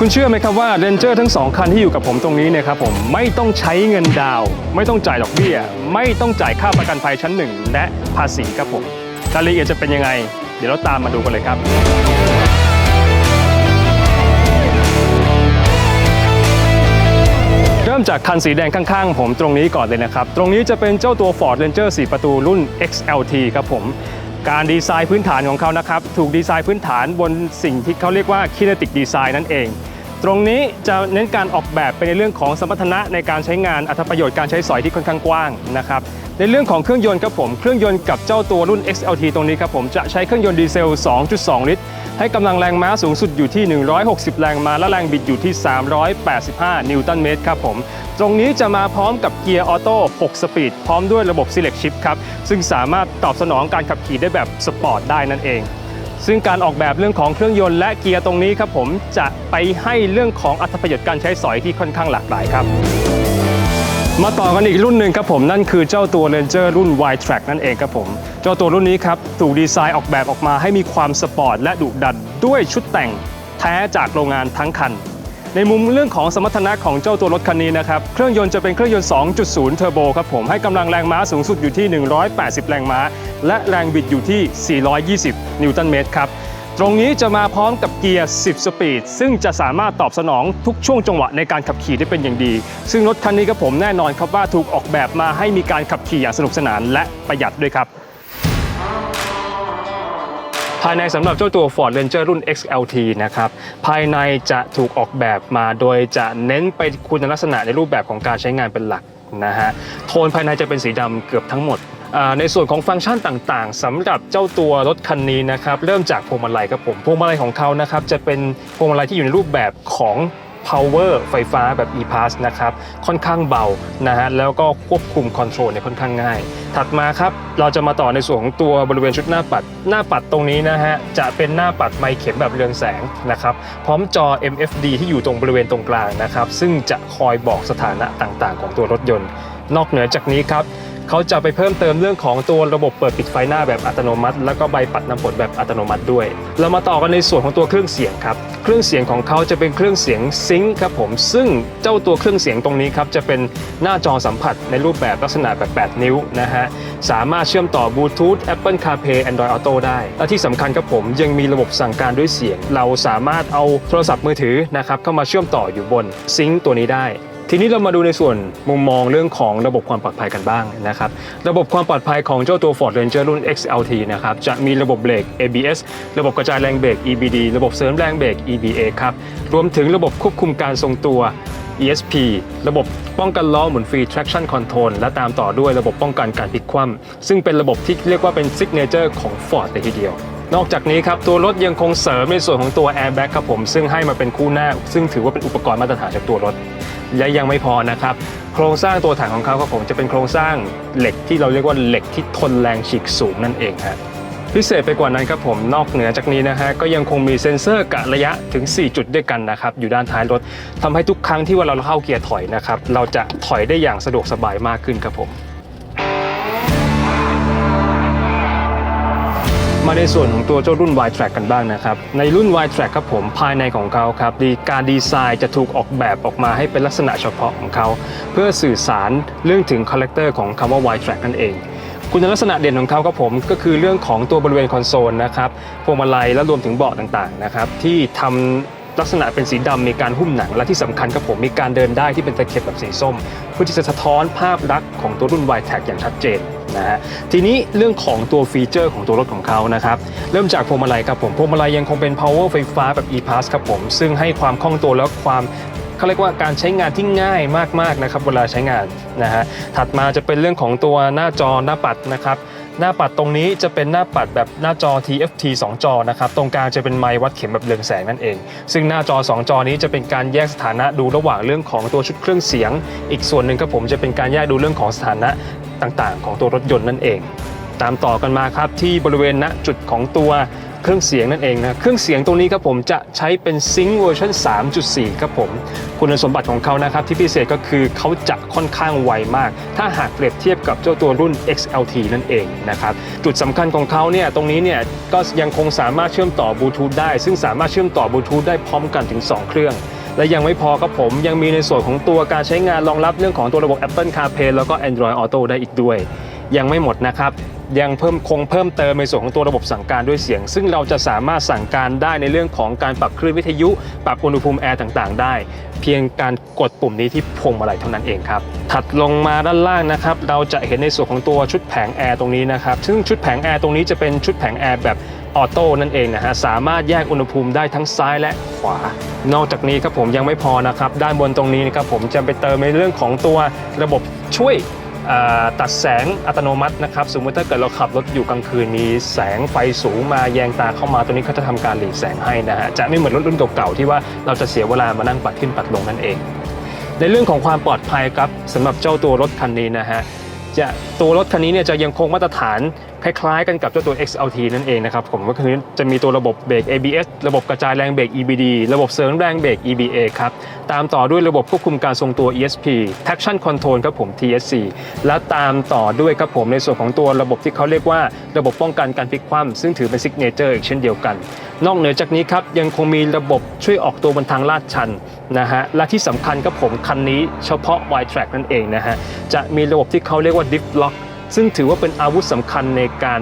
คุณเชื่อไหมครับว่าเรนเจอร์ทั้งสองคันที่อยู่กับผมตรงนี้เนี่ยครับผมไม่ต้องใช้เงินดาว ไม่ต้องจ่ายดอกเบี้ย ไม่ต้องจ่ายค่าประกันภัยชั้นหนึ่งและภาษีครับผมรายละเอียดจะเป็นยังไง เดี๋ยวเราตามมาดูกันเลยครับเริ่มจากคันสีแดงข้างๆ ผมตรงนี้ก่อนเลยนะครับ ตรงนี้จะเป็นเจ้าตัว Ford Ranger 4 ประตูรุ่น XLT ครับผม การดีไซน์พื้นฐานของเขานะครับ ถูกดีไซน์พื้นฐานบนสิ่งที่เขาเรียกว่าคิเนติกดีไซน์นั่นเอง ตรงนี้จะเน้นการออกแบบไปในเรื่องของสมรรถนะในการใช้งานอัตประโยชน์การใช้สอยที่ค่อนข้างกว้างนะครับในเรื่องของเครื่องยนต์ครับผมเครื่องยนต์กับเจ้าตัวรุ่น XLT ตรงนี้ครับผมจะใช้เครื่องยนต์ดีเซล 2.2 ลิตร ให้กำลังแรงม้าสูงสุดอยู่ที่ 160 แรงม้า และแรงบิดอยู่ที่ 385 นิวตันเมตรครับผม ตรงนี้จะมาพร้อมกับเกียร์ออโต้ 6 สปีด พร้อมด้วยระบบ Select Shift ครับ ซึ่งสามารถตอบสนองการขับขี่ได้แบบสปอร์ตได้นั่นเองซึ่งการออกแบบเรื่องของเครื่องยนต์และเกียร์ตรงนี้ครับผมจะไปให้เรื่องของอัตประโยชน์การใช้สอยที่ค่อนข้างหลากหลายครับ มาต่อกันอีกรุ่นหนึ่งครับผมนั่นคือเจ้าตัว Ranger รุ่น Y Track นั่นเองครับผม เจ้าตัวรุ่นนี้ครับถูกดีไซน์ออกแบบออกมาให้มีความสปอร์ตและดุดันด้วยชุดแต่งแท้จากโรงงานทั้งคัน ในมุมเรื่องของสมรรถนะของเจ้าตัวรถคันนี้นะครับเครื่องยนต์จะเป็นเครื่องยนต์ 2.0 เทอร์โบครับผมให้กำลังแรงม้าสูงสุดอยู่ที่ 180 แรงม้า และแรงบิดอยู่ที่ 420 นิวตันเมตรครับ ตรงนี้จะมาพร้อมกับเกียร์ 10 สปีด ซึ่งจะสามารถตอบสนองทุกช่วงจังหวะในการขับขี่ได้เป็นอย่างดี ซึ่งรถคันนี้ครับผมแน่นอนครับว่าถูกออกแบบมาให้มีการขับขี่อย่างสนุกสนานและประหยัดด้วยครับ ภายในสำหรับเจ้าตัว Ford Ranger รุ่น XLT นะครับ ภายในจะถูกออกแบบมาโดยจะเน้นไปคุณลักษณะในรูปแบบของการใช้งานเป็นหลักนะฮะ โทนภายในจะเป็นสีดำเกือบทั้งหมด ในส่วนของฟังก์ชันต่างๆสำหรับเจ้าตัวรถคันนี้นะครับเริ่มจากพวงมาลัยครับผมพวงมาลัยของเขานะครับจะเป็นพวงมาลัยที่อยู่ในรูปแบบของ power ไฟฟ้าแบบ e-pass นะครับค่อนข้างเบานะฮะแล้วก็ควบคุมคอนโทรลเนี่ยค่อนข้างง่าย ถัดมาครับเราจะมาต่อในส่วนของตัวบริเวณชุดหน้าปัด หน้าปัดตรงนี้นะฮะจะเป็นหน้าปัดไมเข็มแบบเรืองแสงนะครับพร้อมจอ MFD ที่อยู่ตรงบริเวณตรงกลางนะครับซึ่งจะคอยบอกสถานะต่างๆ ของตัวรถยนต์ นอกเหนือจากนี้ครับ เขาจะไปเพิ่มเติมเรื่องของตัวระบบเปิดปิดไฟหน้าแบบอัตโนมัติ แล้วก็ใบปัดน้ำฝนแบบอัตโนมัติด้วย เรามาต่อกันในส่วนของตัวเครื่องเสียงครับ เครื่องเสียงของเขาจะเป็นเครื่องเสียงซิงค์ครับผม ซึ่งเจ้าตัวเครื่องเสียงตรงนี้ครับจะเป็นหน้าจอสัมผัสในรูปแบบลักษณะแบบ 8 นิ้วนะฮะ สามารถเชื่อมต่อบลูทูธ Apple CarPlay Android Auto ได้ และที่สำคัญครับผมยังมีระบบสั่งการด้วยเสียง เราสามารถเอาโทรศัพท์มือถือนะครับเข้ามาเชื่อมต่ออยู่บนซิงค์ตัวนี้ได้ ทีนี้เรามาดูในส่วนมุมมองเรื่องของระบบความปลอดภัยกันบ้างนะครับระบบความปลอดภัยของเจ้าตัว Ford Ranger รุ่น XLT นะครับจะมีระบบเบรก ABS ระบบกระจายแรงเบรก EBD ระบบเสริมแรงเบรก EBA ครับรวมถึงระบบควบคุมการทรงตัว ESP ระบบป้องกันล้อหมุนฟรี traction control และตามต่อด้วยระบบป้องกันการพลิกคว่ำซึ่งเป็นระบบที่เรียกว่าเป็น signature ของ Ford เลยทีเดียวนอกจากนี้ครับตัวรถยังคงเสริมในส่วนของตัว airbag ครับผมซึ่งให้มาเป็นคู่หน้า ซึ่งถือว่าเป็นอุปกรณ์มาตรฐานจากตัวรถ และยังไม่พอนะครับ โครงสร้างตัวถังของเขาครับผมจะเป็นโครงสร้างเหล็กที่เราเรียกว่าเหล็กที่ทนแรงฉีกสูงนั่นเองฮะพิเศษไปกว่านั้นครับผมนอกเหนือจากนี้นะฮะก็ยังคงมีเซ็นเซอร์กะระยะถึง 4 จุดด้วยกันนะครับอยู่ด้านท้ายรถทำให้ทุกครั้งที่ว่าเราเข้าเกียร์ถอยนะครับเราจะถอยได้อย่างสะดวกสบายมากขึ้นครับผม มาในส่วนของตัวเจ้ารุ่น Y Track กันบ้างนะครับ ในรุ่น Y Track ครับผมภายในของเขาครับดีการดีไซน์จะถูกออกแบบออกมาให้เป็นลักษณะเฉพาะของเขา เพื่อสื่อสารเรื่องถึงคาแรคเตอร์ของคำว่า Y Track นั่นเองคุณลักษณะเด่นของเขาครับผมก็คือเรื่องของตัวบริเวณคอนโซลนะครับพวงมาลัยและรวมถึงเบาะต่างๆนะครับที่ทำ ลักษณะเป็นสีดำมีการหุ้มหนังและที่สำคัญครับผมมีการเดินได้ที่เป็นตะเข็บแบบสีส้ม เพื่อที่จะสะท้อนภาพลักษณ์ของตัวรุ่น Y Tag อย่างชัดเจนนะฮะทีนี้เรื่องของตัวฟีเจอร์ของตัวรถของเขานะครับเริ่มจากพวงมาลัยครับผมพวงมาลัยยังคงเป็น power ไฟฟ้าแบบ e-pass ครับผมซึ่งให้ความคล่องตัวและความเขาเรียกว่าการใช้งานที่ง่ายมากๆนะครับเวลาใช้งานนะฮะถัดมาจะเป็นเรื่องของตัวหน้าจอหน้าปัดนะครับ หน้าปัดตรงนี้จะเป็นหน้าปัดแบบหน้าจอ TFT 2 จอนะครับตรงกลางจะเป็นไม้วัดเข็มแบบเรืองแสงนั่นเอง ซึ่งหน้าจอ 2 จอนี้จะเป็นการแยกสถานะดูระหว่างเรื่องของตัวชุดเครื่องเสียง อีกส่วนหนึ่งครับผมจะเป็นการแยกดูเรื่องของสถานะต่างๆ ของตัวรถยนต์นั่นเอง ตามต่อกันมาครับที่บริเวณณจุดของตัว เครื่องเสียงนั่นเองนะเครื่องเสียงตรงนี้ครับผมจะใช้เป็นซิงค์เวอร์ชัน3.4 ครับผม คุณสมบัติของเขานะครับที่พิเศษก็คือเขาจะค่อนข้างไวมาก ถ้าหากเปรียบเทียบกับเจ้าตัวรุ่น XLT นั่นเองนะครับจุดสำคัญของเขาเนี่ยตรงนี้เนี่ยก็ยังคงสามารถเชื่อมต่อบลูทูธได้ ซึ่งสามารถเชื่อมต่อบลูทูธได้พร้อมกันถึง 2 เครื่องและยังไม่พอครับผมยังมีในส่วนของตัวการใช้งานรองรับเรื่องของตัวระบบ Apple CarPlay แล้วก็ Android Auto ได้อีกด้วย ยังไม่หมดนะครับ ยังเพิ่มคงเพิ่มเติมในส่วนของตัวระบบสั่งการด้วยเสียง ซึ่งเราจะสามารถสั่งการได้ในเรื่องของการปรับคลื่นวิทยุ ปรับอุณหภูมิแอร์ต่างๆ ได้ เพียงการกดปุ่มนี้ที่พวงมาลัยเท่านั้นเองครับ ถัดลงมาด้านล่างนะครับ เราจะเห็นในส่วนของตัวชุดแผงแอร์ตรงนี้นะครับ ซึ่งชุดแผงแอร์ตรงนี้จะเป็นชุดแผงแอร์แบบออโต้นั่นเองนะฮะ สามารถแยกอุณหภูมิได้ทั้งซ้ายและขวา นอกจากนี้ครับผมยังไม่พอนะครับ ด้านบนตรงนี้นะครับผมจะไปเติมในเรื่องของตัวระบบช่วย ตัดแสงอัตโนมัตินะครับ สมมติถ้าเกิดเราขับรถอยู่กลางคืนมีแสงไฟสูงมาแยงตาเข้ามาตัวนี้เขาจะทำการหลีกแสงให้นะฮะจะไม่เหมือนรถรุ่นเก่าๆที่ว่าเราจะเสียเวลามานั่งปัดขึ้นปัดลงนั่นเอง ในเรื่องของความปลอดภัยครับสำหรับเจ้าตัวรถคันนี้นะฮะจะตัวรถคันนี้เนี่ยจะยังคงมาตรฐาน คล้ายๆ กันกับเจ้าตัว XLT นั่นเองนะครับผมก็คือจะมีตัวระบบเบรก ABS ระบบกระจายแรงเบรก EBD ระบบเสริมแรงเบรก EBA ครับ ตามต่อด้วยระบบควบคุมการทรงตัว ESP Traction Control ครับผม TSC และตามต่อด้วยครับผมในส่วนของตัวระบบที่เขาเรียกว่าระบบป้องกันการพลิกคว่ำซึ่งถือเป็นซิกเนเจอร์อีกเช่นเดียวกัน นอกเหนือจากนี้ครับยังคงมีระบบช่วยออกตัวบนทางลาดชันนะฮะและที่สำคัญครับผมคันนี้เฉพาะ Y Track นั่นเองนะฮะจะมีระบบที่เขาเรียกว่า Diff Lock ซึ่งถือว่าเป็นอาวุธสำคัญในการ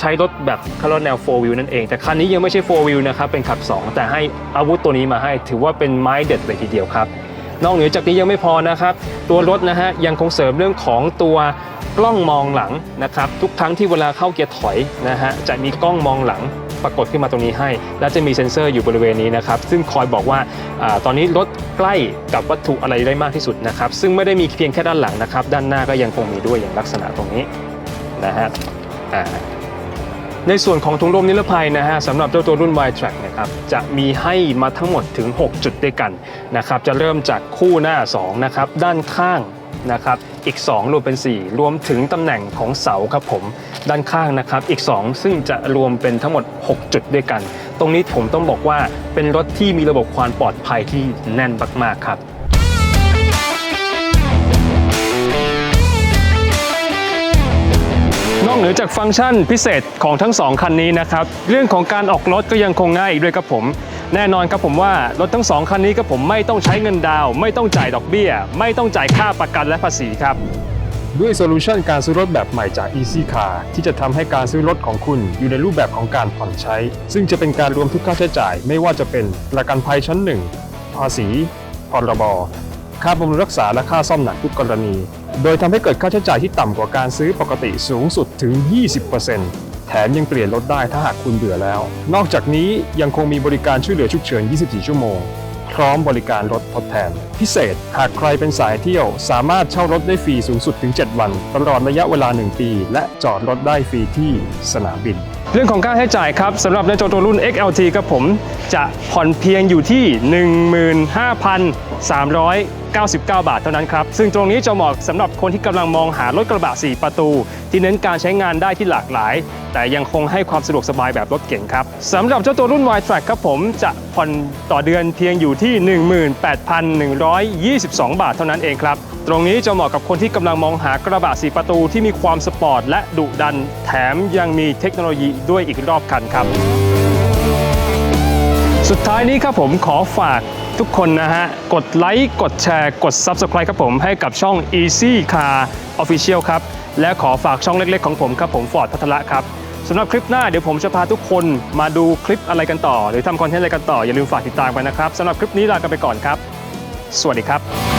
ใช้รถแบบคาร์แนว4 wheel นั่นเอง แต่คันนี้ยังไม่ใช่ 4 wheel นะครับ เป็นขับ 2 แต่ให้อาวุธตัวนี้มาให้ ถือว่าเป็นไม้เด็ดเลยทีเดียวครับ นอกเหนือจากนี้ยังไม่พอนะครับ ตัวรถนะฮะยังคงเสริมเรื่องของตัวกล้องมองหลังนะครับ ทุกครั้งที่เวลาเข้าเกียร์ถอยนะฮะจะมีกล้องมองหลัง ปรากฏขึ้นมาตรงนี้ให้ และจะมีเซ็นเซอร์อยู่บริเวณนี้นะครับ ซึ่งคอยบอกว่าอาตอนนี้รถใกล้กับวัตถุอะไรได้มากที่สุดนะครับ ซึ่งไม่ได้มีเพียงแค่ด้านหลังนะครับ ด้านหน้าก็ยังคงมีด้วยอย่างลักษณะตรงนี้นะฮะในส่วนของถุงลมนิรภัยนะฮะสำหรับเจ้าตัวรุ่น Y Track นะครับจะมีให้มาทั้งหมดถึง 6 จุดด้วยกันนะครับจะเริ่มจากคู่หน้า 2 นะครับ ด้านข้างนะครับ อีก 2 รวมเป็น 4 รวมถึงตำแหน่งของเสาครับผมด้านข้างนะครับ อีก 2 ซึ่งจะรวมเป็นทั้งหมด 6 จุดด้วยกัน ตรงนี้ผมต้องบอกว่าเป็นรถที่มีระบบความปลอดภัยที่แน่นมากๆครับนอกเหนือจากฟังก์ชันพิเศษของทั้ง 2 คันนี้นะครับ เรื่องของการออกรถก็ยังคงง่ายอีกด้วยครับผม แน่นอนครับผมว่ารถทั้ง 2 คันนี้ครับผมไม่ต้องใช้เงินดาวไม่ต้องจ่ายดอกเบี้ย ไม่ต้องจ่ายค่าประกันและภาษีครับด้วยโซลูชันการซื้อรถแบบใหม่จาก Easy Car ที่จะทำให้การซื้อรถของคุณอยู่ในรูปแบบของการผ่อนใช้ ซึ่งจะเป็นการรวมทุกค่าใช้จ่าย ไม่ว่าจะเป็นประกันภัยชั้น 1 ภาษีพรบค่าบำรุงรักษาและค่าซ่อมหนักทุกกรณี โดยทำให้เกิดค่าใช้จ่ายที่ต่ำกว่าการซื้อปกติสูงสุดถึง 20% แถมยังเปลี่ยนรถได้ถ้าหากคุณเบื่อแล้ว นอกจากนี้ยังคงมีบริการช่วยเหลือฉุกเฉิน 24 ชั่วโมง พร้อมบริการรถทดแทน พิเศษหากใครเป็นสายเที่ยว สามารถเช่ารถได้ฟรีสูงสุดถึง 7 วัน ตลอดระยะเวลา 1 ปี และจอดรถได้ฟรีที่สนามบิน เรื่องของค่าใช้จ่ายครับสำหรับในตัวรุ่น XLT ครับผม จะผ่อนเพียงอยู่ที่ 99 บาทเท่านั้นครับ ซึ่งตรงนี้จะเหมาะสำหรับคนที่กำลังมองหารถกระบะ 4 ประตู ที่เน้นการใช้งานได้ที่หลากหลาย แต่ยังคงให้ความสะดวกสบายแบบรถเก๋งครับสำหรับเจ้าตัวรุ่น Y Track ครับผมจะผ่อนต่อเดือนเพียงอยู่ที่ 18,122 บาทเท่านั้นเองครับ ตรงนี้จะเหมาะกับคนที่กำลังมองหากระบะ 4 ประตูที่มีความสปอร์ตและดุดัน แถมยังมีเทคโนโลยีด้วยอีกรอบคันครับ สุดท้ายนี้ครับผมขอฝาก ทุกคนนะฮะ กดไลค์กดแชร์กด Subscribe ครับผมให้กับช่อง Easy Car Official ครับ และขอฝากช่องเล็กๆของผมครับผมฟอร์ดพัทละครับสำหรับคลิปหน้าเดี๋ยวผมจะพาทุกคนมาดูคลิปอะไรกันต่อ หรือทำคอนเทนต์อะไรกันต่อ อย่าลืมฝากติดตามไปนนะครับสำหรับคลิปนี้ลากันไปก่อนครับ สวัสดีครับ